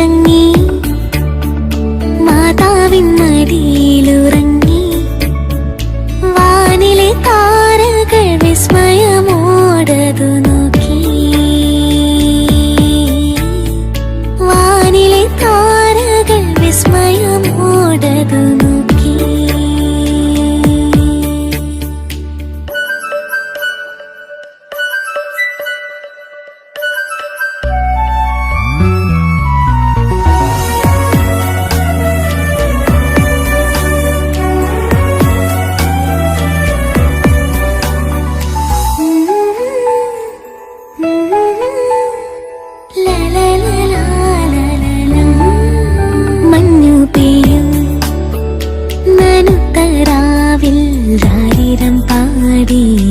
തങ്ങി മാതാവിൻ दी